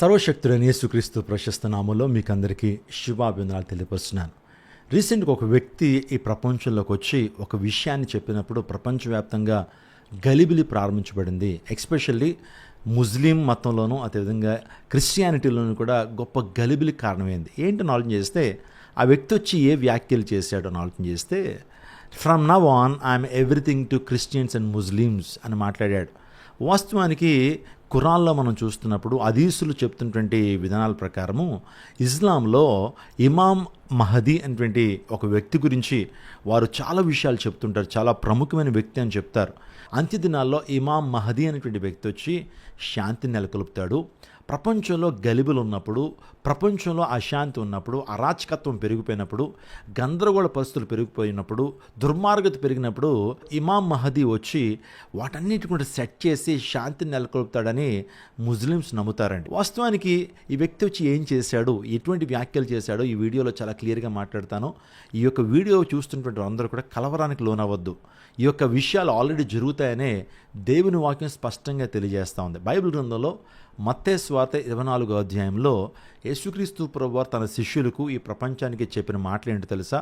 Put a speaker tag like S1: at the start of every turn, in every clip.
S1: సర్వశక్తుడైన యేసుక్రీస్తు ప్రశస్త నామంలో మీకు అందరికీ శుభాభివందనాలు తెలియపరుస్తున్నాను. రీసెంట్గా ఒక వ్యక్తి ఈ ప్రపంచంలోకి వచ్చి ఒక విషయాన్ని చెప్పినప్పుడు ప్రపంచవ్యాప్తంగా గలిబిలి ప్రారంభించబడింది. ఎక్స్పెషల్లీ ముస్లిం మతంలోనూ అదేవిధంగా క్రిస్టియానిటీలోనూ కూడా గొప్ప గలిబిలి కారణమైంది. ఏంటని ఆలోచన చేస్తే ఆ వ్యక్తి వచ్చి ఏ వ్యాఖ్యలు చేశాడో అని ఆలోచన చేస్తే from now on I'm everything to Christians and Muslims అని మాట్లాడాడు. వాస్తవానికి ఖురాన్లో మనం చూస్తున్నప్పుడు అదీసులు చెప్తున్నటువంటి విధానాల ప్రకారము ఇస్లాంలో ఇమాం మహదీ అనేటువంటి ఒక వ్యక్తి గురించి వారు చాలా విషయాలు చెప్తుంటారు చాలా ప్రముఖమైన వ్యక్తి అని చెప్తారు. అంత్యదినాల్లో ఇమాం మహదీ అనేటువంటి వ్యక్తి వచ్చి శాంతిని నెలకొల్పుతాడు. ప్రపంచంలో గలిబులు ఉన్నప్పుడు ప్రపంచంలో అశాంతి ఉన్నప్పుడు అరాచకత్వం పెరిగిపోయినప్పుడు గందరగోళ పరిస్థితులు పెరిగిపోయినప్పుడు దుర్మార్గత పెరిగినప్పుడు ఇమాం మహదీ వచ్చి వాటన్నిటి కూడా సెట్ చేసి శాంతిని నెలకొల్పుతాడని ముస్లిమ్స్ నమ్ముతారండి. వాస్తవానికి ఈ వ్యక్తి వచ్చి ఏం చేశాడు ఎటువంటి వ్యాఖ్యలు చేశాడో ఈ వీడియోలో చాలా క్లియర్గా మాట్లాడతాను. ఈ యొక్క వీడియో చూస్తున్నటువంటి అందరూ కూడా కలవరానికి లోనవద్దు ఈ యొక్క విషయాలు ఆల్రెడీ జరుగుతాయనే దేవుని వాక్యం స్పష్టంగా తెలియజేస్తూ ఉంది. బైబిల్ గ్రంథంలో మత్తే స్వాత ఇరవై నాలుగో అధ్యాయంలో యేసుక్రీస్తు ప్రభువార్ తన శిష్యులకు ఈ ప్రపంచానికి చెప్పిన మాటలు ఏంటో తెలుసా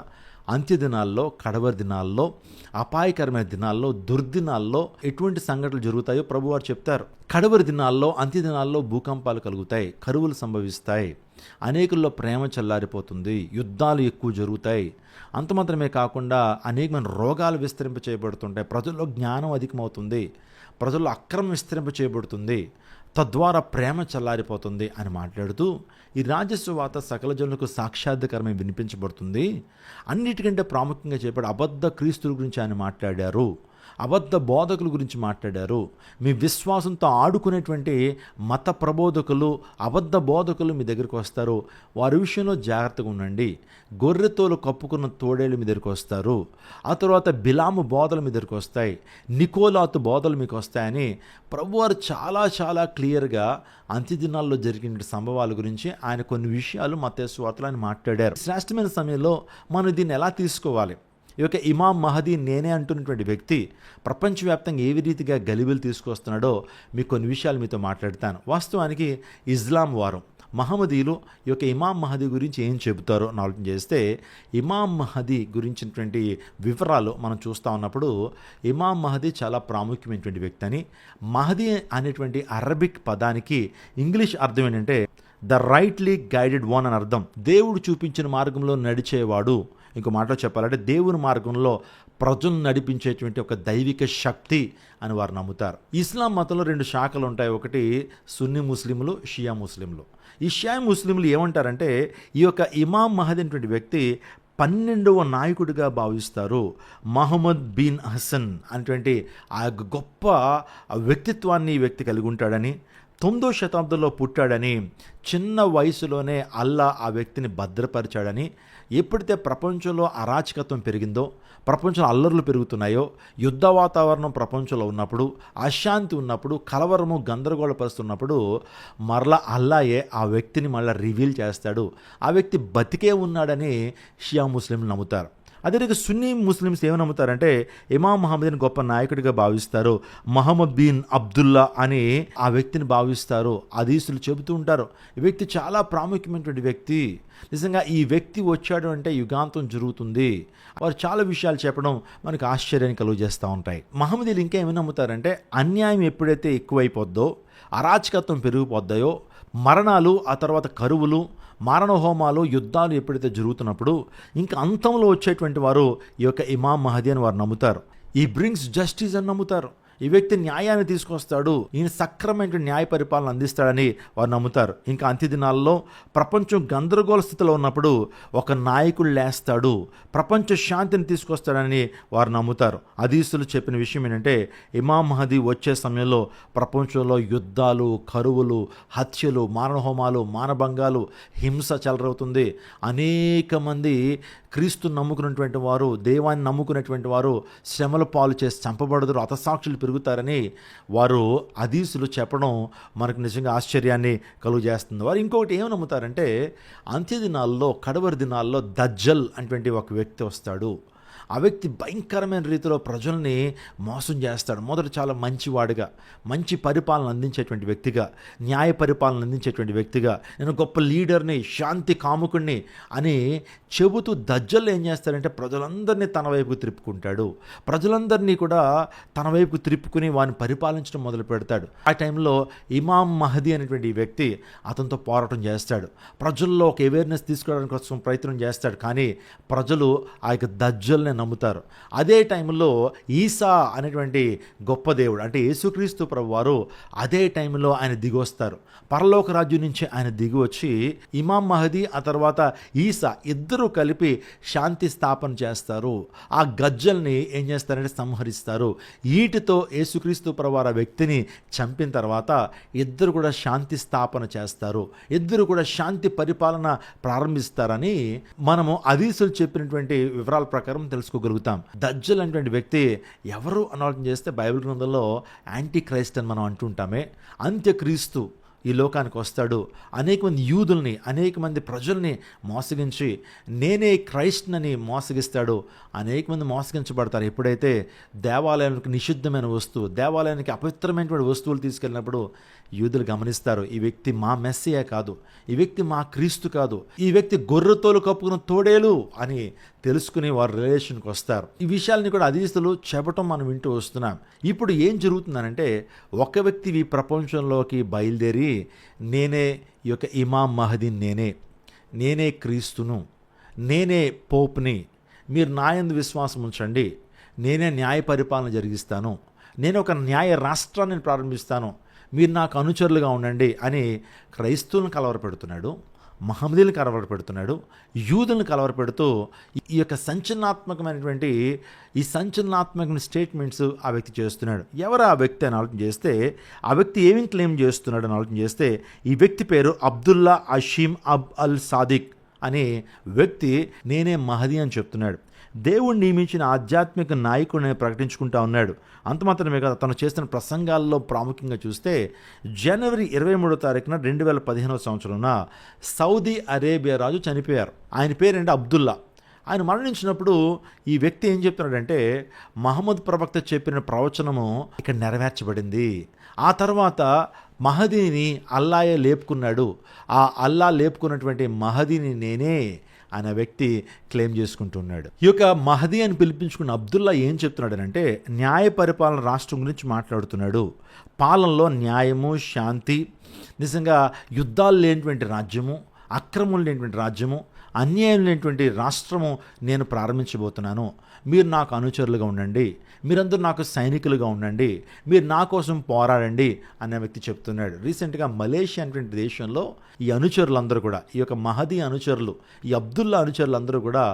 S1: అంత్యదినాల్లో కడవరి దినాల్లో అపాయకరమైన దినాల్లో దుర్దినాల్లో ఎటువంటి సంఘటనలు జరుగుతాయో ప్రభువారు చెప్తారు. కడవరి దినాల్లో అంత్య దినాల్లో భూకంపాలు కలుగుతాయి కరువులు సంభవిస్తాయి అనేకుల్లో ప్రేమ చల్లారిపోతుంది యుద్ధాలు ఎక్కువ జరుగుతాయి. అంత మాత్రమే కాకుండా అనేకమైన రోగాలు విస్తరింప చేయబడుతుంటాయి ప్రజల్లో జ్ఞానం అధికమవుతుంది ప్రజల్లో అక్రమం విస్తరింప చేయబడుతుంది తద్వారా ప్రేమ చల్లారిపోతుంది అని మాట్లాడుతూ ఈ రాజస్వాత సకల జనులకు సాక్షాత్కరమై వినిపించబడుతుంది. అన్నిటికంటే ప్రాముఖ్యంగా చెప్పాడు అబద్ధ క్రీస్తుల గురించి ఆయన మాట్లాడారు. అబద్ధ బోధకుల గురించి మాట్లాడారు. మీ విశ్వాసంతో ఆడుకునేటువంటి మత ప్రబోధకులు అబద్ధ బోధకులు మీ దగ్గరికి వస్తారు. వారి విషయంలో జాగ్రత్తగా ఉండండి. గొర్రెతోలు కప్పుకున్న తోడేళ్ళు మీ దగ్గరికి వస్తారు. ఆ తర్వాత బిలాము బోధలు మీ దగ్గరికి వస్తాయి. నికోలాతు బోధలు మీకు వస్తాయని ప్రభువారు చాలా చాలా క్లియర్గా అంత్యదినాల్లో జరిగిన సంభవాల గురించి ఆయన కొన్ని విషయాలు మతేశ్వార్తలు ఆయన మాట్లాడారు. శ్రేష్టమైన సమయంలో మనం దీన్ని ఎలా తీసుకోవాలి? ఈ యొక్క ఇమాం మహదీ నేనే అంటున్నటువంటి వ్యక్తి ప్రపంచవ్యాప్తంగా ఏ రీతిగా గలిబిలు తీసుకొస్తున్నాడో మీకు కొన్ని విషయాలు మీతో మాట్లాడతాను. వాస్తవానికి ఇస్లాం వారం మహమ్మదీలు ఈ యొక్క ఇమాం మహదీ గురించి ఏం చెబుతారో అని ఆలోచన చేస్తే ఇమాం మహదీ గురించినటువంటి వివరాలు మనం చూస్తూ ఉన్నప్పుడు ఇమాం మహదీ చాలా ప్రాముఖ్యమైనటువంటి వ్యక్తి అని మహదీ అనేటువంటి అరబిక్ పదానికి ఇంగ్లీష్ అర్థం ఏంటంటే ద రైట్లీ గైడెడ్ వన్ అని అర్థం. దేవుడు చూపించిన మార్గంలో నడిచేవాడు. ఇంకో మాటలో చెప్పాలంటే దేవుని మార్గంలో ప్రజలను నడిపించేటువంటి ఒక దైవిక శక్తి అని వారు నమ్ముతారు. ఇస్లాం మతంలో రెండు శాఖలు ఉంటాయి. ఒకటి సున్ని ముస్లింలు షియా ముస్లింలు. ఈ షియా ముస్లింలు ఏమంటారంటే ఈ యొక్క ఇమాం మహద్ అనేటువంటి వ్యక్తి పన్నెండవ నాయకుడిగా భావిస్తారు. మహమ్మద్ బిన్ హసన్ అనేటువంటి ఆ గొప్ప వ్యక్తిత్వాన్ని ఈ వ్యక్తి కలిగి ఉంటాడని తొమ్మిదో శతాబ్దంలో పుట్టాడని చిన్న వయసులోనే అల్లా ఆ వ్యక్తిని భద్రపరిచాడని ఎప్పుడైతే ప్రపంచంలో అరాచకత్వం పెరిగిందో ప్రపంచంలో అల్లర్లు పెరుగుతున్నాయో యుద్ధ వాతావరణం ప్రపంచంలో ఉన్నప్పుడు అశాంతి ఉన్నప్పుడు కలవరము గందరగోళ పరుస్తున్నప్పుడు మరలా అల్లాయే ఆ వ్యక్తిని మళ్ళీ రివీల్ చేస్తాడు. ఆ వ్యక్తి బతికే ఉన్నాడని షియా ముస్లింలు నమ్ముతారు. అదే రీతి సున్నీ ముస్లిమ్స్ ఏమని నమ్ముతారంటే ఇమాం మహమ్మద్ని గొప్ప నాయకుడిగా భావిస్తారు మహమ్మద్ బిన్ అబ్దుల్లా అని ఆ వ్యక్తిని భావిస్తారు అదీసులు చెబుతూ ఉంటారు. ఈ వ్యక్తి చాలా ప్రాముఖ్యమైనటువంటి వ్యక్తి. నిజంగా ఈ వ్యక్తి వచ్చాడు అంటే యుగాంతం జరుగుతుంది. వారు చాలా విషయాలు చెప్పడం మనకు ఆశ్చర్యాన్ని కలుగజేస్తూ ఉంటాయి. మహమ్మదీలు ఇంకా ఏమైనా నమ్ముతారంటే అన్యాయం ఎప్పుడైతే ఎక్కువైపోద్దో అరాచకత్వం పెరిగిపోద్దాయో మరణాలు ఆ తర్వాత కరువులు మారణ హోమాలు యుద్ధాలు ఎప్పుడైతే జరుగుతున్నప్పుడు ఇంకా అంతంలో వచ్చేటువంటి వారు ఈ యొక్క ఇమాం మహదీ అని వారు నమ్ముతారు. ఈ బ్రింగ్స్ జస్టిస్ అని నమ్ముతారు. ఈ వ్యక్తి న్యాయాన్ని తీసుకొస్తాడు. ఈయన సక్రమైన న్యాయ పరిపాలన అందిస్తాడని వారు నమ్ముతారు. ఇంకా అంత్యదినాల్లో ప్రపంచం గందరగోళ స్థితిలో ఉన్నప్పుడు ఒక నాయకుడు లేస్తాడు. ప్రపంచ శాంతిని తీసుకొస్తాడని వారు నమ్ముతారు. అదీసులు చెప్పిన విషయం ఏంటంటే ఇమాం మహదీ వచ్చే సమయంలో ప్రపంచంలో యుద్ధాలు కరువులు హత్యలు మారణహోమాలు మానభంగాలు హింస చెలరవుతుంది అనేక మంది క్రీస్తు నమ్ముకున్నటువంటి వారు దేవాన్ని నమ్ముకున్నటువంటి వారు శ్రమల పాలు చేసి చంపబడదురు అతసాక్షులు తిరుగుతారని వారు అదీసులు చెప్పడం మనకు నిజంగా ఆశ్చర్యాన్ని కలుగు చేస్తుంది వారు ఇంకొకటి ఏమి నమ్ముతారంటే అంత్య దినాల్లో కడవరి దినాల్లో దజ్జల్ అటువంటి ఒక వ్యక్తి వస్తాడు. ఆ వ్యక్తి భయంకరమైన రీతిలో ప్రజల్ని మోసం చేస్తాడు. మొదట చాలా మంచివాడుగా మంచి పరిపాలన అందించేటువంటి వ్యక్తిగా న్యాయ పరిపాలన అందించేటువంటి వ్యక్తిగా నేను గొప్ప లీడర్ని శాంతి కాముకుణ్ణి అని చెబుతూ దజ్జలు ఏం చేస్తాడంటే ప్రజలందరినీ తన వైపుకు త్రిప్పుకుంటాడు ప్రజలందరినీ కూడా తన వైపుకు త్రిప్పుకుని వారిని పరిపాలించడం మొదలు పెడతాడు. ఆ టైంలో ఇమాం మహదీ అనేటువంటి వ్యక్తి అతనితో పోరాటం చేస్తాడు. ప్రజల్లో ఒక అవేర్నెస్ తీసుకోవడానికి కోసం ప్రయత్నం చేస్తాడు. కానీ ప్రజలు ఆ యొక్క దజ్జల్ని నమ్ముతారు. అదే టైంలో ఈసా అనేటువంటి గొప్ప దేవుడు అంటే యేసుక్రీస్తు ప్రభు వారు అదే టైంలో ఆయన దిగి వస్తారు పరలోక రాజ్యం నుంచి ఆయన దిగి వచ్చి ఇమాం మహదీ ఆ తర్వాత ఈసా ఇద్దరూ కలిపి శాంతి స్థాపన చేస్తారు. ఆ గజ్జల్ని ఏం చేస్తారంటే సంహరిస్తారు. ఈటితో యేసుక్రీస్తు ప్రభు వ్యక్తిని చంపిన తర్వాత ఇద్దరు కూడా శాంతి స్థాపన చేస్తారు. ఇద్దరు కూడా శాంతి పరిపాలన ప్రారంభిస్తారని మనము అదీసులు చెప్పినటువంటి వివరాల ప్రకారం తెలుసుకోగలుగుతాం. దజ్జల్ అనేటువంటి వ్యక్తి ఎవరు అని చేస్తే బైబిల్ గ్రంథంలో యాంటీ క్రైస్ట్ అని మనం అంటుంటామే. అంత్యక్రీస్తు ఈ లోకానికి వస్తాడు. అనేక మంది యూదుల్ని అనేక మంది ప్రజల్ని మోసగించి నేనే క్రైస్ట్నని మోసగిస్తాడు. అనేక మంది మోసగించబడతారు. ఎప్పుడైతే దేవాలయానికి నిషిద్ధమైన వస్తువు దేవాలయానికి అపవిత్రమైనటువంటి వస్తువులు తీసుకెళ్ళినప్పుడు యూదులు గమనిస్తారు ఈ వ్యక్తి మా మెస్సియే కాదు. ఈ వ్యక్తి మా క్రీస్తు కాదు. ఈ వ్యక్తి గొర్రెతోలు కప్పుకున్న తోడేలు అని తెలుసుకుని వారు రిలేషన్కి వస్తారు. ఈ విషయాల్ని కూడా అధీస్తులు చెప్పటం మనం వింటూ వస్తున్నాం. ఇప్పుడు ఏం జరుగుతుందనంటే ఒక వ్యక్తి ఈ ప్రపంచంలోకి బయలుదేరి నేనే ఈ యొక్క ఇమాం మహదీన్ నేనే నేనే క్రీస్తును నేనే పోప్ని మీరు నాయందు విశ్వాసం ఉంచండి నేనే న్యాయ పరిపాలన జరిగిస్తాను నేను ఒక న్యాయ రాష్ట్రాన్ని ప్రారంభిస్తాను మీరు నాకు అనుచరులుగా ఉండండి అని క్రైస్తవులను కలవరపెడుతున్నాడు. మహమ్మదీలను కలవరపెడుతున్నాడు యూదులను కలవరపెడుతూ ఈ యొక్క సంచలనాత్మకమైనటువంటి ఈ సంచలనాత్మకమైన స్టేట్మెంట్స్ ఆ వ్యక్తి చేస్తున్నాడు. ఎవరు ఆ వ్యక్తి అని ఆలోచన చేస్తే ఆ వ్యక్తి ఏమి క్లెయిమ్ చేస్తున్నాడు అని ఆలోచన చేస్తే ఈ వ్యక్తి పేరు అబ్దుల్లా అషీమ్ అబ్ అల్ సాదిక్ అనే వ్యక్తి నేనే మహది అని చెప్తున్నాడు. దేవుడు నియమించిన ఆధ్యాత్మిక నాయకుడిని ప్రకటించుకుంటా ఉన్నాడు. అంత మాత్రమే కాదు తను చేసిన ప్రసంగాల్లో ప్రాముఖ్యంగా చూస్తే జనవరి ఇరవై మూడో తారీఖున రెండు వేల పదిహేనవ సంవత్సరంన సౌదీ అరేబియా రాజు చనిపోయారు. ఆయన పేరేంటి? అబ్దుల్లా. ఆయన మరణించినప్పుడు ఈ వ్యక్తి ఏం చెప్తున్నాడంటే మహమ్మద్ ప్రవక్త చెప్పిన ప్రవచనము ఇక్కడ నెరవేర్చబడింది. ఆ తర్వాత మహదీని అల్లాయే లేపుకున్నాడు. ఆ అల్లా లేపుకున్నటువంటి మహదీని నేనే అనే వ్యక్తి క్లెయిమ్ చేసుకుంటున్నాడు. ఈ యొక్క మహదీ అని పిలిపించుకున్న అబ్దుల్లా ఏం చెప్తున్నాడనంటే న్యాయ పరిపాలన రాష్ట్రం గురించి మాట్లాడుతున్నాడు. పాలనలో న్యాయము శాంతి నిజంగా యుద్ధాలు లేనటువంటి రాజ్యము అక్రమం లేనటువంటి రాజ్యము అన్యాయం లేనటువంటి రాష్ట్రము నేను ప్రారంభించబోతున్నాను. మీరు నాకు అనుచరులుగా ఉండండి. మీరందరూ నాకు సైనికులుగా ఉండండి. మీరు నా కోసం పోరాడండి అనే వ్యక్తి చెప్తున్నాడు. రీసెంట్గా మలేషియా అనేటువంటి దేశంలో ఈ అనుచరులందరూ కూడా ఈ యొక్క మహదీ అనుచరులు ఈ అబ్దుల్లా అనుచరులందరూ కూడా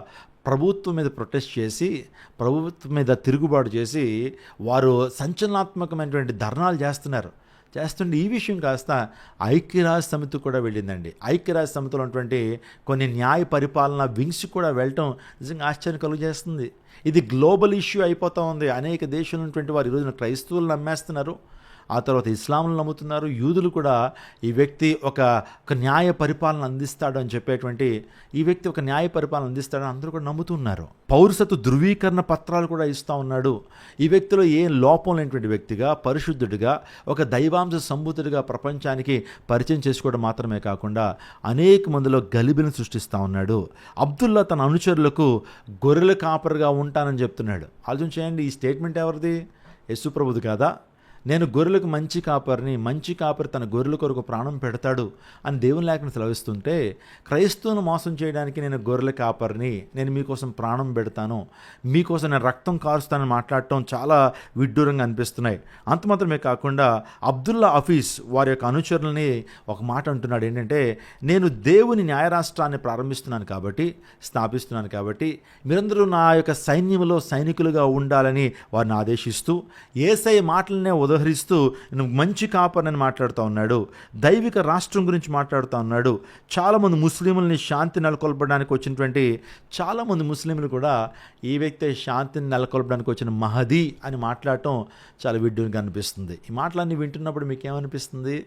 S1: ప్రభుత్వం మీద ప్రొటెస్ట్ చేసి ప్రభుత్వం మీద తిరుగుబాటు చేసి వారు సంచలనాత్మకమైనటువంటి ధర్నాలు చేస్తున్నారు. చేస్తుంటే ఈ విషయం కాస్త ఐక్యరాజ్య సమితి కూడా వెళ్ళిందండి. ఐక్యరాజ్య సమితిలో ఉన్నటువంటి కొన్ని న్యాయ పరిపాలన వింగ్స్ కూడా వెళ్ళటం నిజంగా ఆశ్చర్యం కలుగజేస్తుంది. ఇది గ్లోబల్ ఇష్యూ అయిపోతూ ఉంది. అనేక దేశాలు ఉన్నటువంటి వారు ఈరోజున క్రైస్తవులు నమ్మేస్తున్నారు. ఆ తర్వాత ఇస్లాంను నమ్ముతున్నారు. యూదులు కూడా ఈ వ్యక్తి ఒక ఒక న్యాయ పరిపాలన అందిస్తాడు అని చెప్పేటువంటి ఈ వ్యక్తి ఒక న్యాయ పరిపాలన అందిస్తాడని అందరూ కూడా నమ్ముతున్నారు పౌరసత్వ ధృవీకరణ పత్రాలు కూడా ఇస్తూ ఉన్నాడు. ఈ వ్యక్తిలో ఏ లోపం లేనటువంటి వ్యక్తిగా పరిశుద్ధుడిగా ఒక దైవాంశ సంబూతుడిగా ప్రపంచానికి పరిచయం చేసుకోవడం మాత్రమే కాకుండా అనేక మందిలో గలిబిని సృష్టిస్తూ ఉన్నాడు. అబ్దుల్లా తన అనుచరులకు గొర్రెల కాపరిగా ఉంటానని చెప్తున్నాడు. ఆలోచన చేయండి ఈ స్టేట్మెంట్ ఎవరిది? యశుప్రభుది కాదా? నేను గొర్రెలకు మంచి కాపరిని మంచి కాపరి తన గొర్రెల కొరకు ప్రాణం పెడతాడు అని దేవుని లేఖను సెలవిస్తుంటే క్రైస్తవును మోసం చేయడానికి నేను గొర్రెల కాపరిని నేను మీకోసం ప్రాణం పెడతాను మీకోసం నేను రక్తం కారుస్తానని మాట్లాడటం చాలా విడ్డూరంగా అనిపిస్తున్నాయి. అంత మాత్రమే కాకుండా అబ్దుల్లా హఫీస్ వారి యొక్క అనుచరులని ఒక మాట అంటున్నాడు. ఏంటంటే నేను దేవుని న్యాయరాష్ట్రాన్ని ప్రారంభిస్తున్నాను కాబట్టి స్థాపిస్తున్నాను కాబట్టి మీరందరూ నా యొక్క సైన్యంలో సైనికులుగా ఉండాలని వారిని ఆదేశిస్తూ ఏసై మాటలనే ఉదహరిస్తూ నేను మంచి కాపరని మాట్లాడుతూ ఉన్నాడు. దైవిక రాష్ట్రం గురించి మాట్లాడుతూ ఉన్నాడు. చాలామంది ముస్లింలని శాంతి నెలకొల్పడానికి వచ్చినటువంటి చాలామంది ముస్లింలు కూడా ఈ వ్యక్తి శాంతిని నెలకొల్పడానికి వచ్చిన మహదీ అని మాట్లాడటం చాలా విడ్డూరిగా అనిపిస్తుంది. ఈ మాటలన్నీ వింటున్నప్పుడు మీకు ఏమనిపిస్తుంది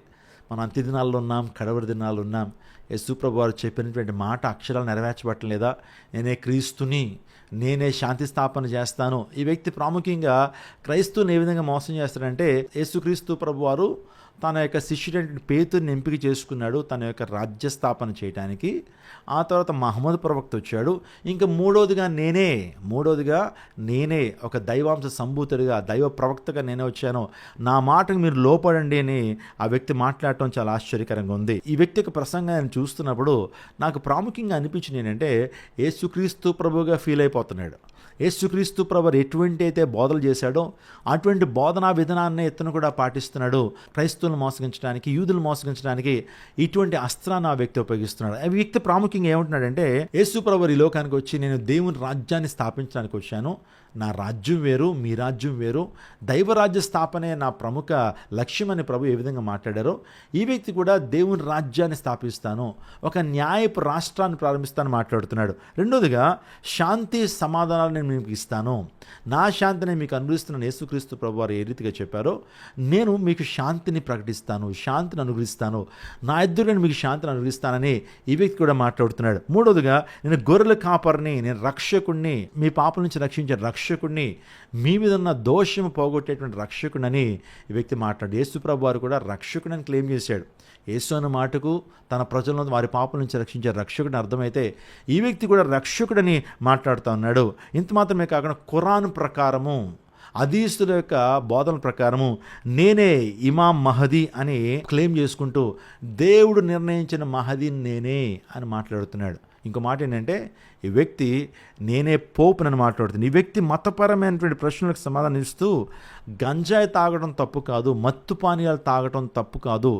S1: మనం అంత్య దినాల్లో ఉన్నాం కడవరి దినాల్లో ఉన్నాం. యేసుప్రభు వారు చెప్పినటువంటి మాట అక్షరాలు నెరవేర్చబట్టలేదా? నేనే క్రీస్తుని నేనే శాంతి స్థాపన చేస్తాను. ఈ వ్యక్తి ప్రాముఖ్యంగా క్రైస్తువుని ఏ విధంగా మోసం చేస్తాడంటే యేసుక్రీస్తు ప్రభు వారు తన యొక్క శిష్యుడైన పేతుని ఎంపిక చేసుకున్నాడు తన యొక్క రాజ్య స్థాపన చేయడానికి ఆ తర్వాత మహమ్మద్ ప్రవక్త వచ్చాడు. ఇంకా మూడోదిగా నేనే మూడోదిగా నేనే ఒక దైవాంశ సంభూతుడిగా దైవ ప్రవక్తగా నేనే వచ్చాను. నా మాటకు మీరు లోపడండి అని ఆ వ్యక్తి మాట్లాడటం చాలా ఆశ్చర్యకరంగా ఉంది. ఈ వ్యక్తి యొక్క ప్రసంగాన్ని చూస్తున్నప్పుడు నాకు ప్రాముఖ్యంగా అనిపించింది ఏంటంటే యేసుక్రీస్తు ప్రభుగా ఫీల్ అయిపోతున్నాడు. యేసుక్రీస్తు ప్రభు ఎటువంటి అయితే బోధలు చేశాడో అటువంటి బోధనా విధానాన్ని ఇతను కూడా పాటిస్తున్నాడు. క్రైస్తవులను మోసగించడానికి యూదులు మోసగించడానికి ఇటువంటి అస్త్రాన్ని ఆ వ్యక్తి ఉపయోగిస్తున్నాడు. ఆ వ్యక్తి ప్రాముఖ్యంగా ఏమంటున్నాడంటే యేసు ప్రభు ఈ లోకానికి వచ్చి నేను దేవుని రాజ్యాన్ని స్థాపించడానికి వచ్చాను. నా రాజ్యం వేరు మీ రాజ్యం వేరు. దైవరాజ్య స్థాపనే నా ప్రముఖ లక్ష్యం అని ప్రభు ఏ విధంగా మాట్లాడారో ఈ వ్యక్తి కూడా దేవుని రాజ్యాన్ని స్థాపిస్తాను. ఒక న్యాయపు రాష్ట్రాన్ని ప్రారంభిస్తాను మాట్లాడుతున్నాడు. రెండోదిగా శాంతి సమాధానాలు నేను మీకు ఇస్తాను నా శాంతిని మీకు అనుగ్రహిస్తున్న యేసుక్రీస్తు ప్రభు వారు ఏ రీతిగా చెప్పారో నేను మీకు శాంతిని ప్రకటిస్తాను శాంతిని అనుగ్రహిస్తాను. నా ఇద్దరు నేను మీకు శాంతిని అనుగ్రహిస్తానని ఈ వ్యక్తి కూడా మాట్లాడుతున్నాడు. మూడవదిగా నేను గొర్రెల కాపరిని నేను రక్షకుణ్ణి మీ పాపల నుంచి రక్షించే రక్షకుణ్ణి మీ మీద ఉన్న దోషం పోగొట్టేటువంటి రక్షకుడని ఈ వ్యక్తి మాట్లాడు. యేసుప్రభు వారు కూడా రక్షకుడని క్లెయిమ్ చేశాడు. యేసు అన్న మాటకు తన ప్రజలను వారి పాపల నుంచి రక్షించే రక్షకుడిని అర్థమైతే ఈ వ్యక్తి కూడా రక్షకుడని మాట్లాడుతూ ఉన్నాడు. ఇంత మాత్రమే కాకుండా ఖురాన్ ప్రకారము అదీస్తుల యొక్క బోధన ప్రకారము నేనే ఇమాం మహదీ అని క్లెయిమ్ చేసుకుంటూ దేవుడు నిర్ణయించిన మహదీ నేనే అని మాట్లాడుతున్నాడు. ఇంకో మాట ఏంటంటే ఈ వ్యక్తి నేనే పోపునని మాట్లాడుతుంది. ఈ వ్యక్తి మతపరమైనటువంటి ప్రశ్నలకు సమాధానం ఇస్తూ గంజాయి తాగడం తప్పు కాదు మత్తు పానీయాలు తాగడం తప్పు కాదు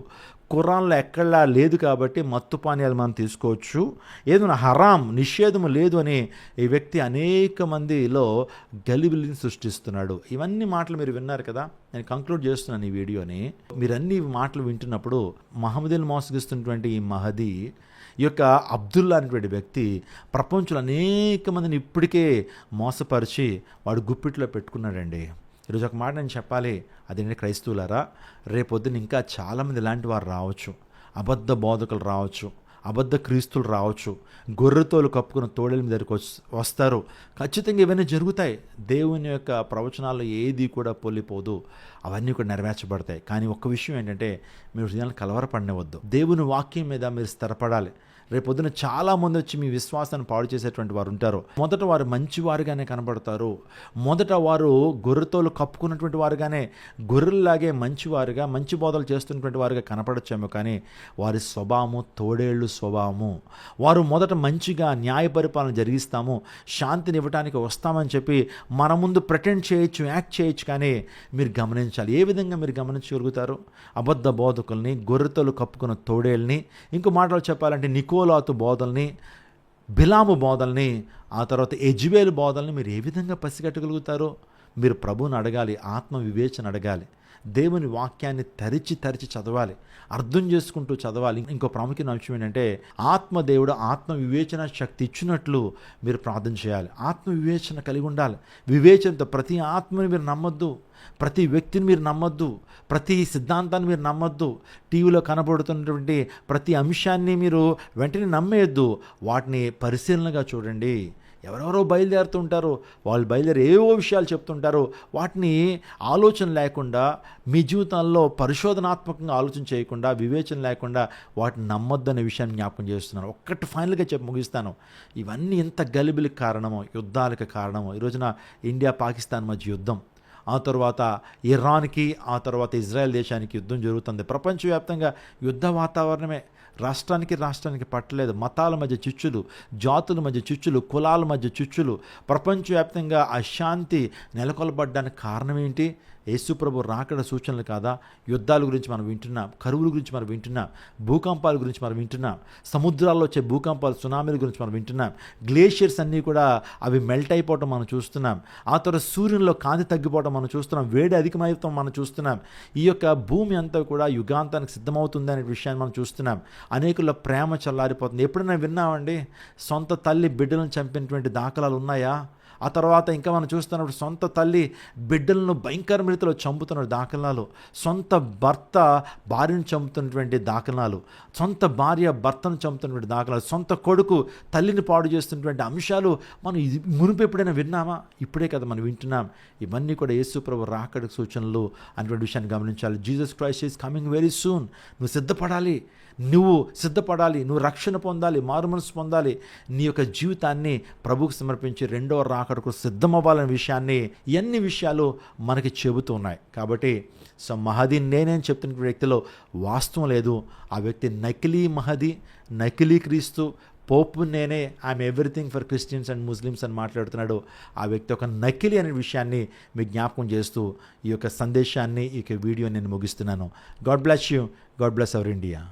S1: ఖురాన్లో ఎక్కడా లేదు కాబట్టి మత్తు పానీయాలు మనం తీసుకోవచ్చు. ఏదైనా హరాం నిషేధం లేదు అని ఈ వ్యక్తి అనేక మందిలో గలిబిలిని సృష్టిస్తున్నాడు. ఇవన్నీ మాటలు మీరు విన్నారు కదా. నేను కంక్లూడ్ చేస్తున్నాను ఈ వీడియోని. మీరు అన్ని మాటలు వింటున్నప్పుడు మహమ్మదీని మోసగిస్తున్నటువంటి ఈ మహదీ ఈ యొక్క అబ్దుల్లా అనేటువంటి వ్యక్తి ప్రపంచంలో అనేక మందిని ఇప్పటికే మోసపరిచి వాడు గుప్పిట్లో పెట్టుకున్నాడండి. ఈరోజు ఒక మాట నేను చెప్పాలి. అదేంటి క్రైస్తవులారా? రేపొద్దున ఇంకా చాలామంది ఇలాంటి వారు రావచ్చు. అబద్ధ బోధకులు రావచ్చు. అబద్ధ క్రీస్తులు రావచ్చు. గొర్రెతోలు కప్పుకున్న తోడల మీద దగ్గరికి వస్తారు. ఖచ్చితంగా ఇవన్నీ జరుగుతాయి. దేవుని యొక్క ప్రవచనాల్లో ఏది కూడా పొల్లిపోదు. అవన్నీ కూడా నెరవేర్చబడతాయి. కానీ ఒక్క విషయం ఏంటంటే మీరు హృదయాన్ని కలవరపడనివద్దు దేవుని వాక్యం మీద మీరు స్థిరపడాలి. రేపొద్దున చాలా మంది వచ్చి మీ విశ్వాసాన్ని పాడు చేసేటువంటి వారు ఉంటారు. మొదట వారు మంచివారుగానే కనబడతారు. మొదట వారు గొర్రెతోలు కప్పుకున్నటువంటి వారుగానే గొర్రెల్లాగే మంచివారుగా మంచి బోధలు చేస్తున్నటువంటి వారుగా కనపడచ్చేమో కానీ వారి స్వభావము తోడేళ్ళు స్వభావము. వారు మొదట మంచిగా న్యాయ పరిపాలన జరిగిస్తాము. శాంతిని ఇవ్వడానికి వస్తామని చెప్పి మన ముందు ప్రటెండ్ చేయొచ్చు యాక్ట్ చేయొచ్చు కానీ మీరు గమనించాలి. ఏ విధంగా మీరు గమనించగలుగుతారు? అబద్ధ బోధకుల్ని గొర్రెతోలు కప్పుకున్న తోడేళ్ళని ఇంకో మాటలు చెప్పాలంటే నికోలాతు బోధల్ని బిలాము బోధల్ని ఆ తర్వాత ఎజ్వేలు బోధల్ని మీరు ఏ విధంగా పసిగట్టగలుగుతారో మీరు ప్రభువుని అడగాలి ఆత్మ వివేచన అడగాలి. దేవుని వాక్యాన్ని తరిచి తరిచి చదవాలి. అర్థం చేసుకుంటూ చదవాలి. ఇంకో ప్రాముఖ్యమైన అంశం ఏంటంటే ఆత్మదేవుడు ఆత్మ వివేచన శక్తి ఇచ్చినట్లు మీరు ప్రార్థన చేయాలి. ఆత్మ వివేచన కలిగి ఉండాలి. వివేచనతో ప్రతి ఆత్మని మీరు నమ్మొద్దు. ప్రతి వ్యక్తిని మీరు నమ్మొద్దు. ప్రతి సిద్ధాంతాన్ని మీరు నమ్మొద్దు. టీవీలో కనబడుతున్నటువంటి ప్రతి అంశాన్ని మీరు వెంటనే నమ్మేయద్దు. వాటిని పరిశీలనగా చూడండి. ఎవరెవరో బయలుదేరుతుంటారో వాళ్ళు బయలుదేరి ఏవో విషయాలు చెప్తుంటారు వాటిని ఆలోచన లేకుండా మీ జీవితాల్లో పరిశోధనాత్మకంగా ఆలోచన చేయకుండా వివేచన లేకుండా వాటిని నమ్మొద్దనే విషయాన్ని జ్ఞాపకం చేస్తున్నాను. ఒక్కటి ఫైనల్గా చెప్పి ముగిస్తాను. ఇవన్నీ ఇంత గలిబిలికి కారణమో యుద్ధాలకు కారణమో ఈ రోజున ఇండియా పాకిస్తాన్ మధ్య యుద్ధం. ఆ తర్వాత ఇరాన్కి ఆ తర్వాత ఇజ్రాయెల్ దేశానికి యుద్ధం జరుగుతుంది. ప్రపంచవ్యాప్తంగా యుద్ధ వాతావరణమే. రాష్ట్రానికి రాష్ట్రానికి పట్టలేదు. మతాల మధ్య చిచ్చులు జాతుల మధ్య చిచ్చులు కులాల మధ్య చిచ్చులు. ప్రపంచవ్యాప్తంగా అశాంతి నెలకొల్పడ్డానికి కారణం ఏంటి? యేసుప్రభు రాకడ సూచనలు కాదా? యుద్ధాల గురించి మనం వింటున్నాం కరువుల గురించి మనం వింటున్నాం భూకంపాల గురించి మనం వింటున్నాం సముద్రాల్లో వచ్చే భూకంపాలు సునామీల గురించి మనం వింటున్నాం గ్లేషియర్స్ అన్నీ కూడా అవి మెల్ట్ అయిపోవటం మనం చూస్తున్నాం ఆ తర్వాత సూర్యునిలో కాంతి తగ్గిపోవటం మనం చూస్తున్నాం వేడి అధికమైపోవడం మనం చూస్తున్నాం ఈ యొక్క భూమి అంతా కూడా యుగాంతానికి సిద్ధమవుతుంది అనే విషయాన్ని మనం చూస్తున్నాం. అనేకుల్లో ప్రేమ చల్లారిపోతుంది. ఎప్పుడైనా విన్నామండి? సొంత తల్లి బిడ్డలను చంపినటువంటి దాఖలాలు ఉన్నాయా? ఆ తర్వాత ఇంకా మనం చూస్తున్నప్పుడు సొంత తల్లి బిడ్డలను భయంకర రీతిలో చంపుతున్న దాఖలాలు సొంత భర్త భార్యను చంపుతున్నటువంటి దాఖలాలు సొంత భార్య భర్తను చంపుతున్నటువంటి దాఖలాలు సొంత కొడుకు తల్లిని పాడు చేస్తున్నటువంటి అంశాలు మనం ఇది మునుపు ఎప్పుడైనా విన్నామా? ఇప్పుడే కదా మనం వింటున్నాం. ఇవన్నీ కూడా యేసుప్రభు ప్రభు సూచనలు అనేటువంటి విషయాన్ని గమనించాలి. Jesus Christ is coming very soon. నువ్వు సిద్ధపడాలి. నువ్వు సిద్ధపడాలి. నువ్వు రక్షణ పొందాలి. మారుమనసు పొందాలి. నీ యొక్క జీవితాన్ని ప్రభుకు సమర్పించి రెండవ రాక రాకడకు సిద్ధమవ్వాలనే విషయాన్ని ఎన్ని విషయాలు మనకి చెబుతూ ఉన్నాయి. కాబట్టి సో మహది నేనేం చెప్తున్న వ్యక్తిలో వాస్తవం లేదు. ఆ వ్యక్తి నకిలీ మహది నకిలీ క్రీస్తు పోపు నేనే I'm everything for Christians and Muslims అని మాట్లాడుతున్నాడు. ఆ వ్యక్తి ఒక నకిలీ అనే విషయాన్ని మీకు జ్ఞాపకం చేస్తూ ఈ యొక్క సందేశాన్ని ఈ యొక్క వీడియో నేను ముగిస్తున్నాను. God bless you. God bless our India.